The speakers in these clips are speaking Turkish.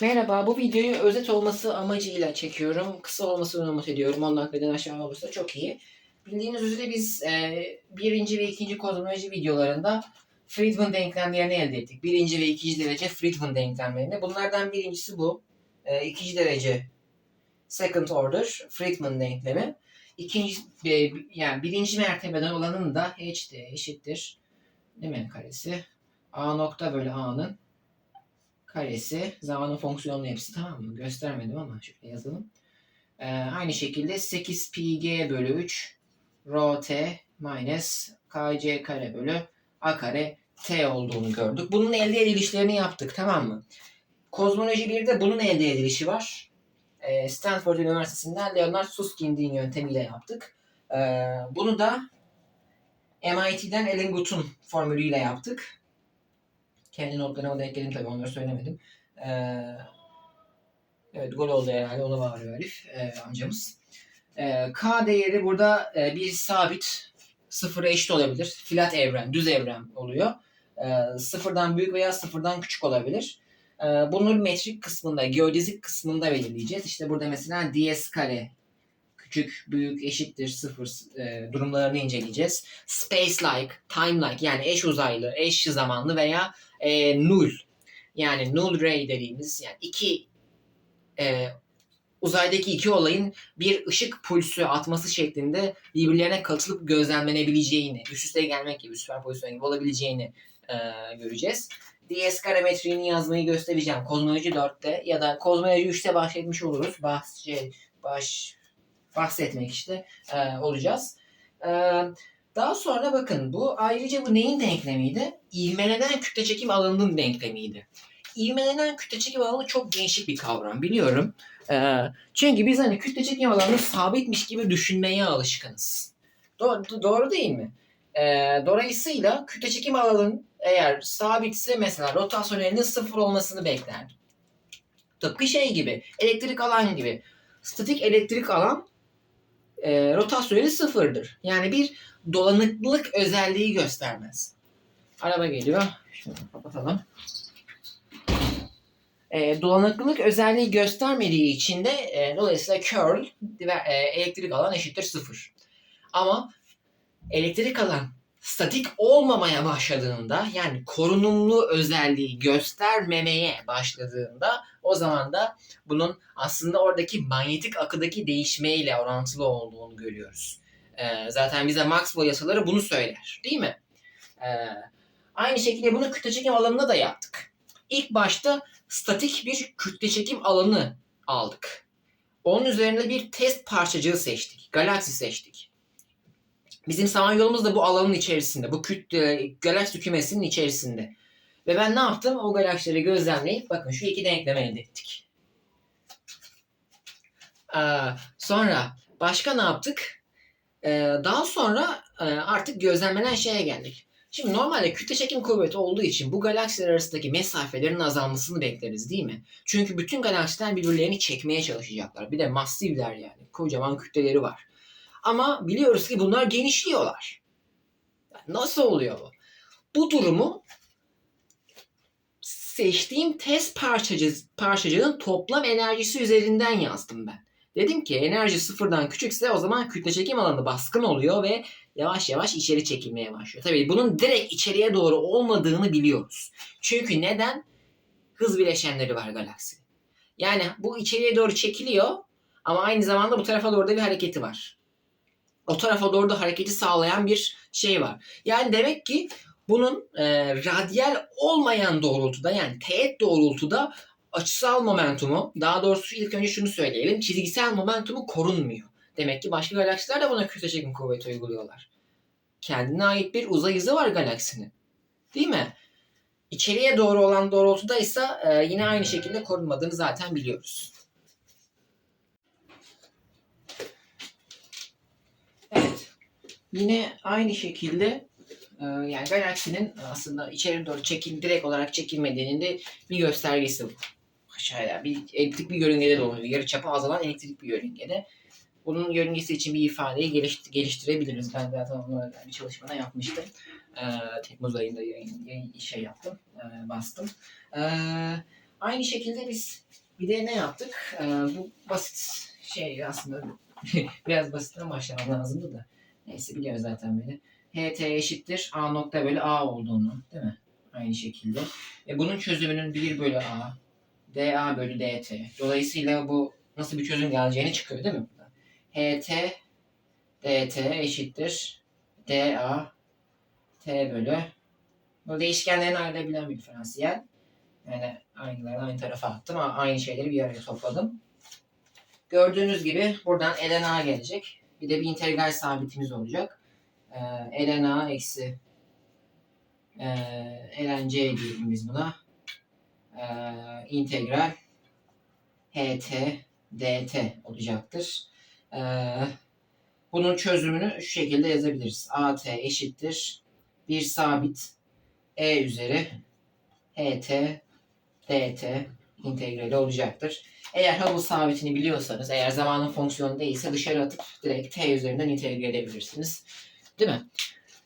Merhaba, bu videoyu özet olması amacıyla çekiyorum. Kısa olmasını umut ediyorum. 10 dakikadan aşağı olursa çok iyi. Bildiğiniz üzere biz e, birinci ve ikinci kozmoloji videolarında Friedman denklemlerini elde ettik. Birinci ve ikinci derece Friedman denklemlerini. Bunlardan birincisi bu. E, ikinci derece second order Friedman denklemi. İkinci, e, yani birinci mertebeden olanın da h eşittir. Değil mi karesi? a nokta bölü a'nın karesi zamanın fonksiyonlu hepsi tamam mı? Göstermedim ama şöyle yazalım. Ee, aynı şekilde 8 pi g bölü 3 rho t minus kc kare bölü a kare t olduğunu gördük. Bunun elde edilişlerini yaptık tamam mı? Kozmoloji 1'de bunun elde edilişi var. Ee, Stanford Üniversitesi'nden Leonard Susskind'in yöntemiyle yaptık. Ee, bunu da MIT'den Alan Guth'un formülüyle yaptık. Kendi notlarıma da ekledim tabii onları söylemedim. Ee, evet gol oldu herhalde ona bağırıyor Elif e, amcamız. Ee, K değeri burada e, bir sabit sıfıra eşit olabilir. Flat evren, düz evren oluyor. Ee, sıfırdan büyük veya sıfırdan küçük olabilir. Ee, bunu metrik kısmında, geodezik kısmında belirleyeceğiz. İşte burada mesela ds kare küçük, büyük, eşittir, sıfır e, durumlarını inceleyeceğiz. Space-like, time-like yani eş uzaylı, eş zamanlı veya e, null yani null ray dediğimiz yani iki e, uzaydaki iki olayın bir ışık pulsü atması şeklinde birbirlerine katılıp gözlemlenebileceğini, üst üste gelmek gibi, süperpozisyon gibi olabileceğini e, göreceğiz. DS karametriğini yazmayı göstereceğim. Kozmoloji 4'te ya da kozmoloji 3'te bahsetmiş oluruz. Bahs şey, baş bahsetmek işte e, olacağız. E, daha sonra bakın bu ayrıca bu neyin denklemiydi? İvmelenen kütle çekim alanının denklemiydi. İvmelenen kütle çekim alanı çok değişik bir kavram biliyorum. Ee, çünkü biz hani kütle çekim alanı sabitmiş gibi düşünmeye alışkınız. Do- doğru değil mi? Ee, dolayısıyla kütle çekim alanının eğer sabitse mesela rotasyonelinin sıfır olmasını beklerdik. Tıpkı şey gibi, elektrik alan gibi. Statik elektrik alan e, rotasyoneli sıfırdır. Yani bir dolanıklılık özelliği göstermez. Araba geliyor. Şunu kapatalım. E, dolanıklılık özelliği göstermediği için de e, dolayısıyla curl ve e, elektrik alan eşittir sıfır. Ama elektrik alan statik olmamaya başladığında yani korunumlu özelliği göstermemeye başladığında o zaman da bunun aslında oradaki manyetik akıdaki değişmeyle orantılı olduğunu görüyoruz. Ee, zaten bize Maxwell yasaları bunu söyler. Değil mi? Ee, aynı şekilde bunu kütle çekim alanında da yaptık. İlk başta statik bir kütle çekim alanı aldık. Onun üzerine bir test parçacığı seçtik. Galaksi seçtik. Bizim Samanyolumuz da bu alanın içerisinde. Bu kütle, galaksi kümesinin içerisinde. Ve ben ne yaptım? O galaksileri gözlemleyip bakın şu iki denklemi elde ettik. Ee, sonra başka ne yaptık? Ee, daha sonra e, artık gözlemlenen şeye geldik. Şimdi normalde kütle çekim kuvveti olduğu için bu galaksiler arasındaki mesafelerin azalmasını bekleriz değil mi? Çünkü bütün galaksiler birbirlerini çekmeye çalışacaklar. Bir de masivler yani. Kocaman kütleleri var. Ama biliyoruz ki bunlar genişliyorlar. Nasıl oluyor bu? Bu durumu seçtiğim test parçacı, parçacığın toplam enerjisi üzerinden yazdım ben. Dedim ki enerji sıfırdan küçükse o zaman kütle çekim alanı baskın oluyor ve yavaş yavaş içeri çekilmeye başlıyor. Tabii bunun direkt içeriye doğru olmadığını biliyoruz. Çünkü neden? Hız bileşenleri var galaksi. Yani bu içeriye doğru çekiliyor ama aynı zamanda bu tarafa doğru da bir hareketi var. O tarafa doğru da hareketi sağlayan bir şey var. Yani demek ki bunun e, radyal olmayan doğrultuda yani teğet doğrultuda açısal momentumu daha doğrusu ilk önce şunu söyleyelim çizgisel momentumu korunmuyor. Demek ki başka galaksiler de buna kütle çekim kuvveti uyguluyorlar. Kendine ait bir uzay hızı var galaksinin. Değil mi? İçeriye doğru olan doğrultuda ise e, yine aynı şekilde korunmadığını zaten biliyoruz. Evet. Yine aynı şekilde yani galaksinin aslında içeri doğru çekil direkt olarak çekilmediğinin de bir göstergesi bu. Aşağıya bir elektrik bir yörüngede dolanıyor. Yarı çapı azalan elektrik bir yörüngede. Bunun yörüngesi için bir ifadeyi geliş- geliştirebiliriz. Ben zaten onu bir çalışmada yapmıştım. Ee, Temmuz ayında yayın, yayın- şey yaptım, e, bastım. Ee, Aynı şekilde biz bir de ne yaptık? Ee, bu basit şey aslında biraz basitten başlamam lazımdı da. Neyse biliyor zaten beni. HT eşittir A nokta bölü A olduğunu değil mi? Aynı şekilde. Ve bunun çözümünün 1 bölü A dA bölü dt. Dolayısıyla bu nasıl bir çözüm geleceğini çıkıyor değil mi? HT dt eşittir dA t bölü bu değişkenlerin ayrılabilen bir diferansiyel. Yani aynıları aynı tarafa attım aynı şeyleri bir araya topladım. Gördüğünüz gibi buradan ln a gelecek. Bir de bir integral sabitimiz olacak. Ee, ln a eksi e, ln c diyelim biz buna. Ee, integral ht dt olacaktır. Ee, bunun çözümünü şu şekilde yazabiliriz. at eşittir bir sabit e üzeri ht dt integrali olacaktır. Eğer Hubble sabitini biliyorsanız, eğer zamanın fonksiyonu değilse dışarı atıp direkt t üzerinden integre edebilirsiniz. Değil mi?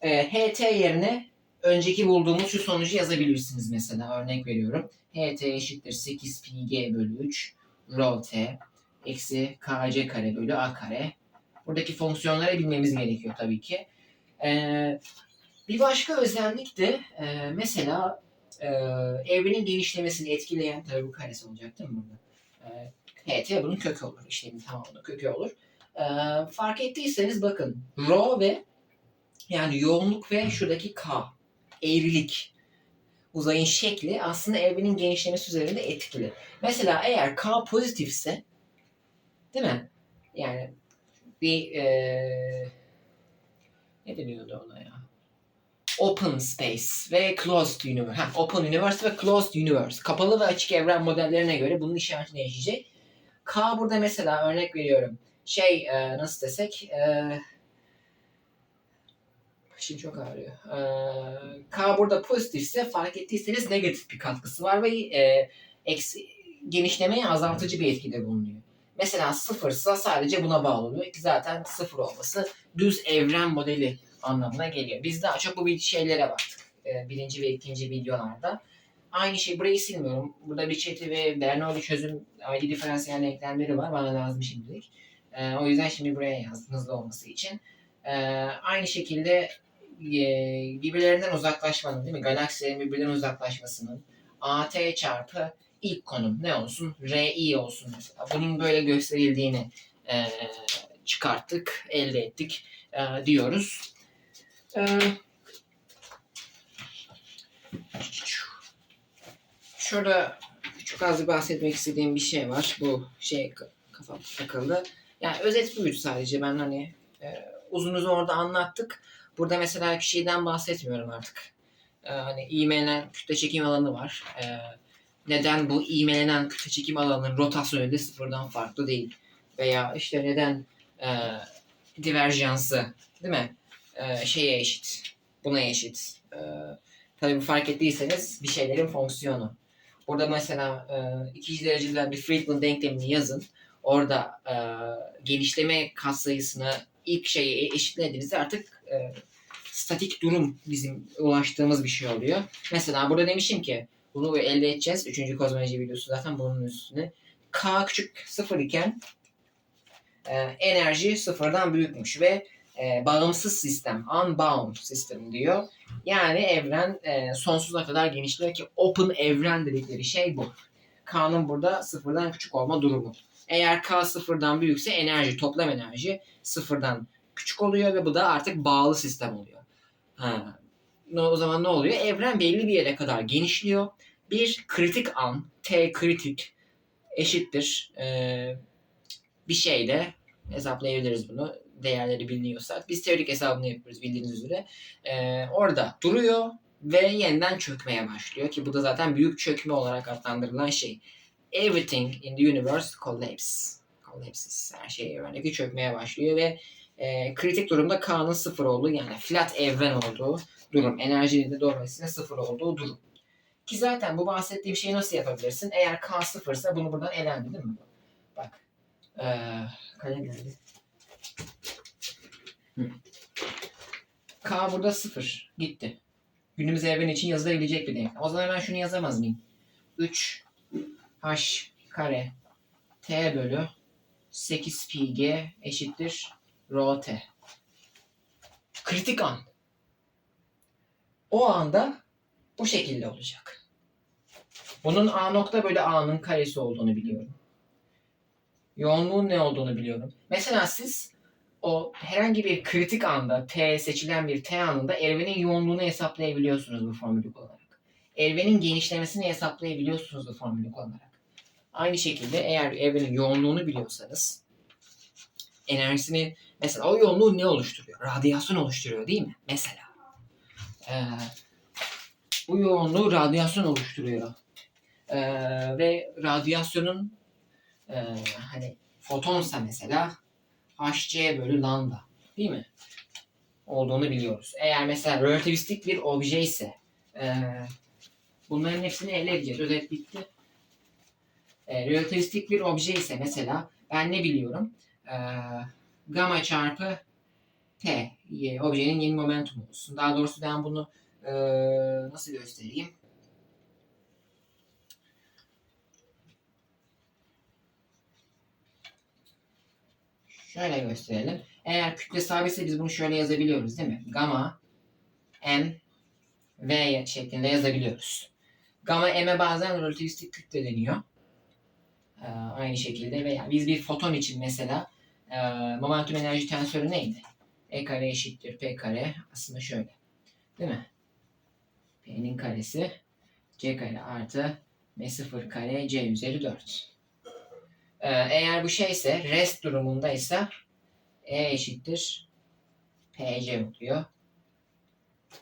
Ee, ht yerine önceki bulduğumuz şu sonucu yazabilirsiniz mesela. Örnek veriyorum. ht eşittir 8 pi g bölü 3 rho t eksi kc kare bölü a kare. Buradaki fonksiyonları bilmemiz gerekiyor tabii ki. Ee, bir başka özellik de e, mesela e, evrenin genişlemesini etkileyen tabii bu karesi olacak değil mi burada? E, HT bunun kökü olur. İşlemin tamamının kökü olur. E, fark ettiyseniz bakın rho ve yani yoğunluk ve şuradaki K eğrilik uzayın şekli aslında evrenin genişlemesi üzerinde etkili. Mesela eğer K pozitifse değil mi? Yani bir e, ne deniyordu ona ya? Open Space ve Closed Universe. Ha, Open Universe ve Closed Universe. Kapalı ve açık evren modellerine göre bunun işareti değişecek. K burada mesela örnek veriyorum. Şey e, nasıl desek e, başım çok ağrıyor. E, K burada pozitifse fark ettiyseniz negatif bir katkısı var ve e, eksi, genişlemeye azaltıcı bir etkide bulunuyor. Mesela sıfırsa sadece buna bağlı oluyor ki zaten sıfır olması düz evren modeli anlamına geliyor. Biz daha çok bu şeylere baktık. e, Birinci ve ikinci videolarda. Aynı şey burayı silmiyorum. Burada Richetti ve Bernoulli çözüm ID diferansiyel denklemleri var. Bana lazım şimdilik. E, o yüzden şimdi buraya yazdım hızlı olması için. E, aynı şekilde birbirlerinden uzaklaşmanın değil mi? Galaksilerin birbirlerinden uzaklaşmasının AT çarpı ilk konum ne olsun? RI olsun mesela. Bunun böyle gösterildiğini e, çıkarttık, elde ettik e, diyoruz. Ee, şurada çok az bahsetmek istediğim bir şey var. Bu şey kafam takıldı. Yani özet buydu sadece. Ben hani e, uzun uzun orada anlattık. Burada mesela şeyden bahsetmiyorum artık. E, hani ivmelenen kütle çekim alanı var. E, neden bu ivmelenen kütle çekim alanının rotasyonu da sıfırdan farklı değil? Veya işte neden e, diverjansı değil mi? e, şeye eşit. Buna eşit. E, tabii bu fark ettiyseniz bir şeylerin fonksiyonu. Burada mesela e, ikinci dereceden bir Friedland denklemini yazın. Orada e, genişleme katsayısını ilk şeye eşitlediğinizde artık e, statik durum bizim ulaştığımız bir şey oluyor. Mesela burada demişim ki bunu elde edeceğiz. Üçüncü kozmoloji videosu zaten bunun üstüne. K küçük sıfır iken e, enerji sıfırdan büyükmüş ve e, bağımsız sistem, unbound sistem diyor. Yani evren e, sonsuza kadar genişliyor ki open evren dedikleri şey bu. K'nın burada sıfırdan küçük olma durumu. Eğer K sıfırdan büyükse enerji, toplam enerji sıfırdan küçük oluyor ve bu da artık bağlı sistem oluyor. Ha. O zaman ne oluyor? Evren belli bir yere kadar genişliyor. Bir kritik an, T kritik eşittir ee, bir şeyle hesaplayabiliriz bunu değerleri biliniyorsak. Biz teorik hesabını yapıyoruz bildiğiniz üzere. Ee, orada duruyor ve yeniden çökmeye başlıyor ki bu da zaten büyük çökme olarak adlandırılan şey. Everything in the universe collapse. Collapses. Her şey evrendeki çökmeye başlıyor ve e, kritik durumda K'nın sıfır olduğu yani flat evren olduğu durum. Enerjinin de dolayısıyla sıfır olduğu durum. Ki zaten bu bahsettiğim şeyi nasıl yapabilirsin? Eğer K sıfırsa bunu buradan elendi değil mi? Bak. Ee, kalem geldi. K burada sıfır. Gitti. Günümüz evren için yazılabilecek bir denklem. O zaman ben şunu yazamaz mıyım? 3 h kare t bölü 8 pi g eşittir rho t. Kritik an. O anda bu şekilde olacak. Bunun a nokta bölü a'nın karesi olduğunu biliyorum. Yoğunluğun ne olduğunu biliyorum. Mesela siz o herhangi bir kritik anda t seçilen bir t anında evrenin yoğunluğunu hesaplayabiliyorsunuz bu formülü kullanarak. Evrenin genişlemesini hesaplayabiliyorsunuz bu formülü kullanarak. Aynı şekilde eğer evrenin yoğunluğunu biliyorsanız enerjisini mesela o yoğunluğu ne oluşturuyor? Radyasyon oluşturuyor değil mi? Mesela. Ee, bu yoğunluğu radyasyon oluşturuyor. Ee, ve radyasyonun e, hani fotonsa mesela hc bölü lambda değil mi? Olduğunu biliyoruz. Eğer mesela relativistik bir obje ise e, bunların hepsini elde edeceğiz. Özet bitti. E, relativistik bir obje ise mesela ben ne biliyorum? E, gamma çarpı t e, objenin yeni momentumu olsun. Daha doğrusu ben bunu e, nasıl göstereyim? Şöyle gösterelim. Eğer kütle sabitse biz bunu şöyle yazabiliyoruz değil mi? Gamma m v şeklinde yazabiliyoruz. Gamma m'e bazen relativistik kütle deniyor. Ee, aynı şekilde veya biz bir foton için mesela e, momentum enerji tensörü neydi? E kare eşittir P kare aslında şöyle. Değil mi? P'nin karesi C kare artı M0 kare C üzeri 4. Ee, eğer bu şeyse rest durumundaysa E eşittir PC oluyor.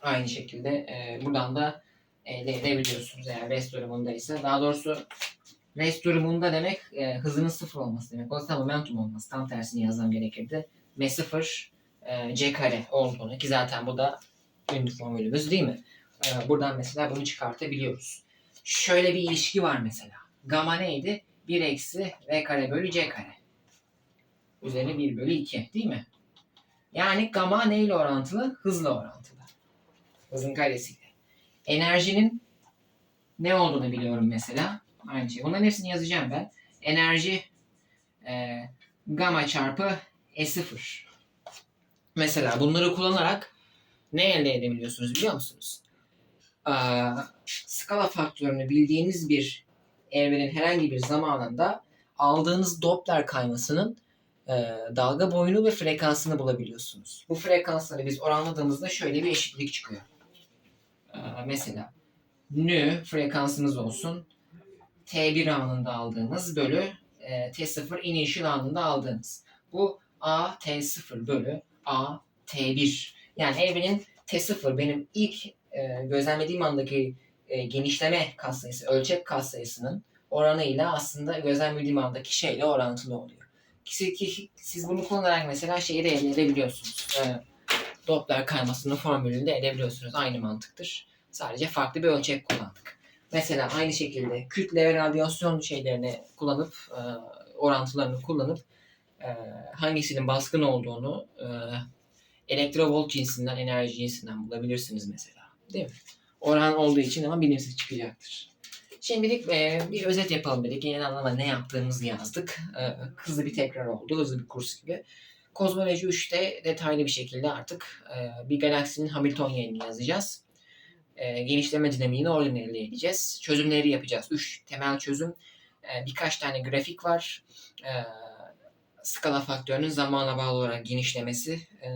Aynı şekilde e, buradan da elde edebiliyorsunuz eğer rest durumundaysa. Daha doğrusu rest durumunda demek e, hızının sıfır olması demek. O zaman momentum olması. Tam tersini yazmam gerekirdi. M0 e, C kare olduğunu ki zaten bu da ünlü formülümüz değil mi? E, buradan mesela bunu çıkartabiliyoruz. Şöyle bir ilişki var mesela. Gamma neydi? 1 eksi V kare bölü C kare. Üzeri 1 bölü 2 değil mi? Yani gamma neyle orantılı? Hızla orantılı. Hızın karesiyle. Enerjinin ne olduğunu biliyorum mesela. Aynı şey. Bunların hepsini yazacağım ben. Enerji e, gamma çarpı E0. Mesela bunları kullanarak ne elde edebiliyorsunuz biliyor musunuz? Aa, skala faktörünü bildiğiniz bir evrenin herhangi bir zamanında aldığınız Doppler kaymasının e, dalga boyunu ve frekansını bulabiliyorsunuz. Bu frekansları biz oranladığımızda şöyle bir eşitlik çıkıyor. E, mesela nü frekansınız olsun t1 anında aldığınız bölü e, t0 initial anında aldığınız. Bu a t0 bölü a t1. Yani evrenin t0 benim ilk e, gözlemlediğim andaki e, genişleme katsayısı, ölçek katsayısının oranıyla aslında gözlemlediğim andaki şeyle orantılı oluyor. Ki, ki, siz bunu kullanarak mesela şeyi de elde edebiliyorsunuz. E, Doppler kaymasının formülünü de edebiliyorsunuz. Aynı mantıktır. Sadece farklı bir ölçek kullandık. Mesela aynı şekilde kütle ve radyasyon şeylerini kullanıp, e, orantılarını kullanıp e, hangisinin baskın olduğunu e, elektrovolt cinsinden, enerji cinsinden bulabilirsiniz mesela. Değil mi? Oran olduğu için ama bilimsiz çıkacaktır. Şimdilik e, bir özet yapalım dedik. Genel anlamda ne yaptığımızı yazdık. E, hızlı bir tekrar oldu. Hızlı bir kurs gibi. Kozmoloji 3'te detaylı bir şekilde artık e, bir galaksinin Hamiltonian'ini yazacağız. E, genişleme dinamiğini oradan elde edeceğiz. Çözümleri yapacağız. 3 temel çözüm. E, birkaç tane grafik var. E, skala faktörünün zamana bağlı olarak genişlemesi. E,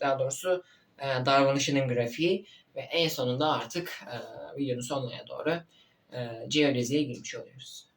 daha doğrusu e, davranışının grafiği ve en sonunda artık e, videonun sonuna doğru e, geodeziye girmiş oluyoruz.